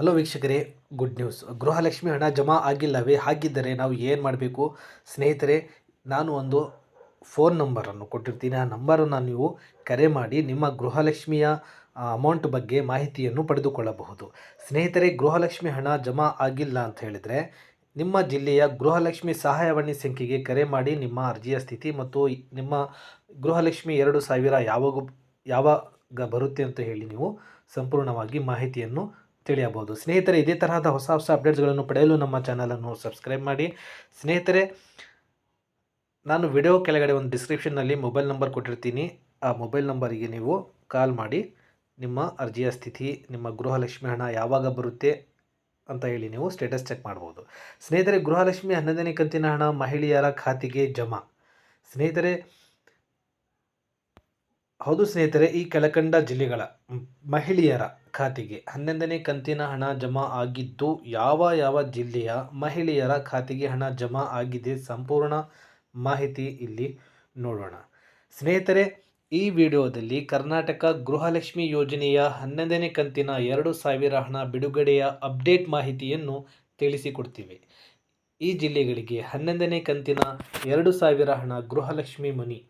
Hello ವೀಕ್ಷಕರೇ, good news. Gruhalakshmi ಹಣ ಜಮಾ ಆಗಿಲ್ಲವೇ? ಹಾಗಿದ್ದರೆ ನಾವು ಏನು ಮಾಡಬೇಕು? ಸ್ನೇಹಿತರೆ, ನಾನು ಒಂದು ಫೋನ್ ನಂಬರನ್ನು ಕೊಟ್ಟಿರ್ತೀನಿ. ಆ ನಂಬರನ್ನು ನೀವು ಕರೆ ಮಾಡಿ ನಿಮ್ಮ ಗೃಹಲಕ್ಷ್ಮಿಯ ಅಮೌಂಟ್ ಬಗ್ಗೆ ಮಾಹಿತಿಯನ್ನು ಪಡೆದುಕೊಳ್ಳಬಹುದು. ಸ್ನೇಹಿತರೆ, ಗೃಹಲಕ್ಷ್ಮಿ ಹಣ ಜಮಾ ಆಗಿಲ್ಲ ಅಂತ ಹೇಳಿದರೆ ನಿಮ್ಮ ಜಿಲ್ಲೆಯ ಗೃಹಲಕ್ಷ್ಮಿ ಸಹಾಯವಾಣಿ ಸಂಖ್ಯೆಗೆ ಕರೆ ಮಾಡಿ ನಿಮ್ಮ ಅರ್ಜಿಯ ಸ್ಥಿತಿ ಮತ್ತು ನಿಮ್ಮ ಗೃಹಲಕ್ಷ್ಮಿ ಎರಡು ಸಾವಿರ ಯಾವಾಗ ಯಾವಾಗ ಬರುತ್ತೆ ಅಂತ ಹೇಳಿ ನೀವು ಸಂಪೂರ್ಣವಾಗಿ ಮಾಹಿತಿಯನ್ನು ತಿಳಿಯಬಹುದು. ಸ್ನೇಹಿತರೆ, ಇದೇ ತರಹದ ಹೊಸ ಹೊಸ ಅಪ್ಡೇಟ್ಸ್ಗಳನ್ನು ಪಡೆಯಲು ನಮ್ಮ ಚಾನಲನ್ನು ಸಬ್ಸ್ಕ್ರೈಬ್ ಮಾಡಿ. ಸ್ನೇಹಿತರೆ, ನಾನು ವಿಡಿಯೋ ಕೆಳಗಡೆ ಒಂದು ಡಿಸ್ಕ್ರಿಪ್ಷನ್ನಲ್ಲಿ ಮೊಬೈಲ್ ನಂಬರ್ ಕೊಟ್ಟಿರ್ತೀನಿ. ಆ ಮೊಬೈಲ್ ನಂಬರಿಗೆ ನೀವು ಕಾಲ್ ಮಾಡಿ. ನಿಮ್ಮ ಅರ್ಜಿಯ ಸ್ಥಿತಿ, ನಿಮ್ಮ ಗೃಹಲಕ್ಷ್ಮಿ ಹಣ ಯಾವಾಗ ಬರುತ್ತೆ ಅಂತ ಹೇಳಿ ನೀವು ಸ್ಟೇಟಸ್ ಚೆಕ್ ಮಾಡ್ಬೋದು. ಸ್ನೇಹಿತರೆ, ಗೃಹಲಕ್ಷ್ಮಿ ಹನ್ನೊಂದನೇ ಕಂತಿನ ಹಣ ಮಹಿಳೆಯರ ಖಾತೆಗೆ ಜಮಾ. ಸ್ನೇಹಿತರೆ ಹೌದು ಸ್ನೇಹಿತರೆ, ಈ ಕೆಳಕಂಡ ಜಿಲ್ಲೆಗಳ ಮಹಿಳೆಯರ ಖಾತೆಗೆ ಹನ್ನೊಂದನೇ ಕಂತಿನ ಹಣ ಜಮಾ ಆಗಿದ್ದು, ಯಾವ ಯಾವ ಜಿಲ್ಲೆಯ ಮಹಿಳೆಯರ ಖಾತೆಗೆ ಹಣ ಜಮಾ ಆಗಿದೆ ಸಂಪೂರ್ಣ ಮಾಹಿತಿ ಇಲ್ಲಿ ನೋಡೋಣ. ಸ್ನೇಹಿತರೆ, ಈ ವಿಡಿಯೋದಲ್ಲಿ ಕರ್ನಾಟಕ ಗೃಹಲಕ್ಷ್ಮಿ ಯೋಜನೆಯ ಹನ್ನೊಂದನೇ ಕಂತಿನ ಎರಡು ಸಾವಿರ ಹಣ ಬಿಡುಗಡೆಯ ಅಪ್ಡೇಟ್ ಮಾಹಿತಿಯನ್ನು ತಿಳಿಸಿಕೊಡ್ತೀವಿ. ಈ ಜಿಲ್ಲೆಗಳಿಗೆ ಹನ್ನೊಂದನೇ ಕಂತಿನ ಎರಡು ಸಾವಿರ ಹಣ ಗೃಹಲಕ್ಷ್ಮಿ ಮನಿ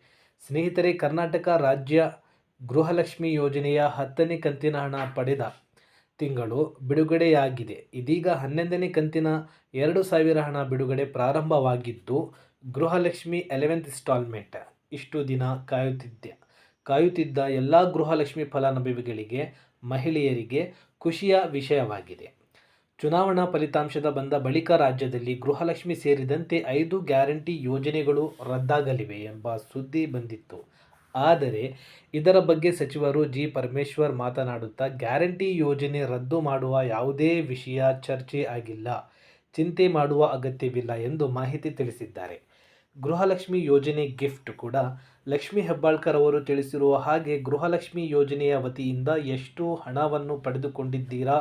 ಸ್ನೇಹಿತರೆ, ಕರ್ನಾಟಕ ರಾಜ್ಯ ಗೃಹಲಕ್ಷ್ಮಿ ಯೋಜನೆಯ ಹತ್ತನೇ ಕಂತಿನ ಹಣ ಪಡೆದ ತಿಂಗಳು ಬಿಡುಗಡೆಯಾಗಿದೆ. ಇದೀಗ ಹನ್ನೊಂದನೇ ಕಂತಿನ ಎರಡು ಸಾವಿರ ಹಣ ಬಿಡುಗಡೆ ಪ್ರಾರಂಭವಾಗಿದ್ದು, ಗೃಹಲಕ್ಷ್ಮಿ ಎಲೆವೆಂತ್ ಇನ್ಸ್ಟಾಲ್ಮೆಂಟ್ ಇಷ್ಟು ದಿನ ಕಾಯುತ್ತಿದ್ದೆ. ಕಾಯುತ್ತಿದ್ದ ಎಲ್ಲ ಗೃಹಲಕ್ಷ್ಮಿ ಫಲಾನುಭವಿಗಳಿಗೆ, ಮಹಿಳೆಯರಿಗೆ ಖುಷಿಯ ವಿಷಯವಾಗಿದೆ. ಚುನಾವಣಾ ಫಲಿತಾಂಶದ ಬಂದ ಬಳಿಕ ರಾಜ್ಯದಲ್ಲಿ ಗೃಹಲಕ್ಷ್ಮಿ ಸೇರಿದಂತೆ ಐದು ಗ್ಯಾರಂಟಿ ಯೋಜನೆಗಳು ರದ್ದಾಗಲಿವೆ ಎಂಬ ಸುದ್ದಿ ಬಂದಿತ್ತು. ಆದರೆ ಇದರ ಬಗ್ಗೆ ಸಚಿವರು ಜಿ ಪರಮೇಶ್ವರ್ ಮಾತನಾಡುತ್ತಾ, ಗ್ಯಾರಂಟಿ ಯೋಜನೆ ರದ್ದು ಮಾಡುವ ಯಾವುದೇ ವಿಷಯ ಚರ್ಚೆ ಆಗಿಲ್ಲ, ಚಿಂತೆ ಮಾಡುವ ಅಗತ್ಯವಿಲ್ಲ ಎಂದು ಮಾಹಿತಿ ತಿಳಿಸಿದ್ದಾರೆ. ಗೃಹಲಕ್ಷ್ಮಿ ಯೋಜನೆ ಗಿಫ್ಟ್ ಕೂಡ ಲಕ್ಷ್ಮಿ ಹೆಬ್ಬಾಳ್ಕರ್ ಅವರು ತಿಳಿಸಿರುವ ಹಾಗೆ ಗೃಹಲಕ್ಷ್ಮಿ ಯೋಜನೆಯ ವತಿಯಿಂದ ಎಷ್ಟು ಹಣವನ್ನು ಪಡೆದುಕೊಂಡಿದ್ದೀರಾ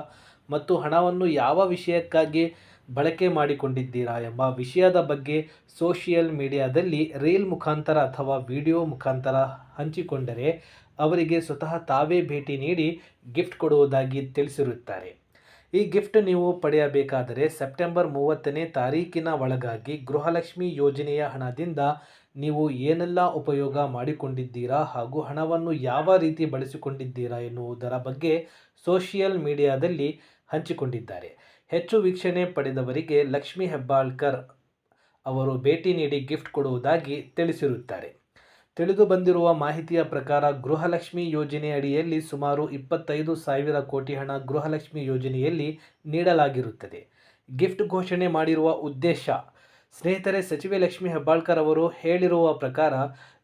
ಮತ್ತು ಹಣವನ್ನು ಯಾವ ವಿಷಯಕ್ಕಾಗಿ ಬಳಕೆ ಮಾಡಿಕೊಂಡಿದ್ದೀರಾ ಎಂಬ ವಿಷಯದ ಬಗ್ಗೆ ಸೋಷಿಯಲ್ ಮೀಡಿಯಾದಲ್ಲಿ ರೀಲ್ ಮುಖಾಂತರ ಅಥವಾ ವಿಡಿಯೋ ಮುಖಾಂತರ ಹಂಚಿಕೊಂಡರೆ ಅವರಿಗೆ ಸ್ವತಃ ತಾವೇ ಭೇಟಿ ನೀಡಿ ಗಿಫ್ಟ್ ಕೊಡುವುದಾಗಿ ತಿಳಿಸಿರುತ್ತಾರೆ. ಈ ಗಿಫ್ಟ್ ನೀವು ಪಡೆಯಬೇಕಾದರೆ ಸೆಪ್ಟೆಂಬರ್ ಮೂವತ್ತನೇ ತಾರೀಕಿನ ಒಳಗಾಗಿ ಗೃಹಲಕ್ಷ್ಮಿ ಯೋಜನೆಯ ಹಣದಿಂದ ನೀವು ಏನೆಲ್ಲ ಉಪಯೋಗ ಮಾಡಿಕೊಂಡಿದ್ದೀರಾ ಹಾಗೂ ಹಣವನ್ನು ಯಾವ ರೀತಿ ಬಳಸಿಕೊಂಡಿದ್ದೀರಾ ಎನ್ನುವುದರ ಬಗ್ಗೆ ಸೋಷಿಯಲ್ ಮೀಡಿಯಾದಲ್ಲಿ ಹಂಚಿಕೊಂಡಿದ್ದಾರೆ. ಹೆಚ್ಚು ವೀಕ್ಷಣೆ ಪಡೆದವರಿಗೆ ಲಕ್ಷ್ಮಿ ಹೆಬ್ಬಾಳ್ಕರ್ ಅವರು ಭೇಟಿ ನೀಡಿ ಗಿಫ್ಟ್ ಕೊಡುವುದಾಗಿ ತಿಳಿಸಿರುತ್ತಾರೆ. ತಿಳಿದು ಬಂದಿರುವ ಮಾಹಿತಿಯ ಪ್ರಕಾರ ಗೃಹಲಕ್ಷ್ಮಿ ಯೋಜನೆ ಅಡಿಯಲ್ಲಿ ಸುಮಾರು ಇಪ್ಪತ್ತೈದು ಸಾವಿರ ಕೋಟಿ ಹಣ ಗೃಹಲಕ್ಷ್ಮಿ ಯೋಜನೆಯಲ್ಲಿ ನೀಡಲಾಗಿರುತ್ತದೆ. ಗಿಫ್ಟ್ ಘೋಷಣೆ ಮಾಡಿರುವ ಉದ್ದೇಶ, ಸ್ನೇಹಿತರೆ, ಸಚಿವೆ ಲಕ್ಷ್ಮಿ ಹೆಬ್ಬಾಳ್ಕರ್ ಅವರು ಹೇಳಿರುವ ಪ್ರಕಾರ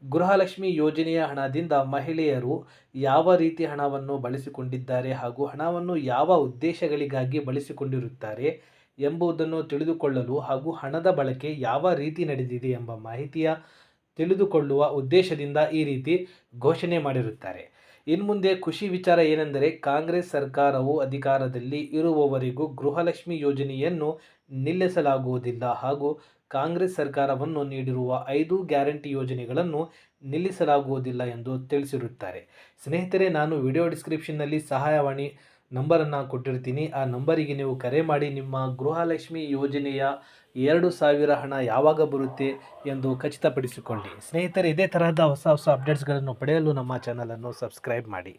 ಗೃಹಲಕ್ಷ್ಮಿ ಯೋಜನೆಯ ಹಣದಿಂದ ಮಹಿಳೆಯರು ಯಾವ ರೀತಿ ಹಣವನ್ನು ಬಳಸಿಕೊಂಡಿದ್ದಾರೆ ಹಾಗೂ ಹಣವನ್ನು ಯಾವ ಉದ್ದೇಶಗಳಿಗಾಗಿ ಬಳಸಿಕೊಂಡಿರುತ್ತಾರೆ ಎಂಬುದನ್ನು ತಿಳಿದುಕೊಳ್ಳಲು ಹಾಗೂ ಹಣದ ಬಳಕೆ ಯಾವ ರೀತಿ ನಡೆದಿದೆ ಎಂಬ ಮಾಹಿತಿಯ ತಿಳಿದುಕೊಳ್ಳುವ ಉದ್ದೇಶದಿಂದ ಈ ರೀತಿ ಘೋಷಣೆ ಮಾಡಿರುತ್ತಾರೆ. ಇನ್ಮುಂದೆ ಖುಷಿ ವಿಚಾರ ಏನೆಂದರೆ ಕಾಂಗ್ರೆಸ್ ಸರ್ಕಾರವು ಅಧಿಕಾರದಲ್ಲಿ ಇರುವವರೆಗೂ ಗೃಹಲಕ್ಷ್ಮಿ ಯೋಜನೆಯನ್ನು ನಿಲ್ಲಿಸಲಾಗುವುದಿಲ್ಲ ಹಾಗೂ ಕಾಂಗ್ರೆಸ್ ಸರ್ಕಾರವನ್ನು ನೀಡಿರುವ ಐದು ಗ್ಯಾರಂಟಿ ಯೋಜನೆಗಳನ್ನು ನಿಲ್ಲಿಸಲಾಗುವುದಿಲ್ಲ ಎಂದು ತಿಳಿಸಿರುತ್ತಾರೆ. ಸ್ನೇಹಿತರೆ, ನಾನು ವಿಡಿಯೋ ಡಿಸ್ಕ್ರಿಪ್ಷನ್ನಲ್ಲಿ ಸಹಾಯವಾಣಿ ನಂಬರನ್ನು ಕೊಟ್ಟಿರ್ತೀನಿ. ಆ ನಂಬರಿಗೆ ನೀವು ಕರೆ ಮಾಡಿ ನಿಮ್ಮ ಗೃಹಲಕ್ಷ್ಮಿ ಯೋಜನೆಯ ಎರಡು ಸಾವಿರ ಹಣ ಯಾವಾಗ ಬರುತ್ತೆ ಎಂದು ಖಚಿತಪಡಿಸಿಕೊಳ್ಳಿ. ಸ್ನೇಹಿತರೆ, ಇದೇ ತರಹದ ಹೊಸ ಹೊಸ ಅಪ್ಡೇಟ್ಸ್ಗಳನ್ನು ಪಡೆಯಲು ನಮ್ಮ ಚಾನಲನ್ನು ಸಬ್ಸ್ಕ್ರೈಬ್ ಮಾಡಿ.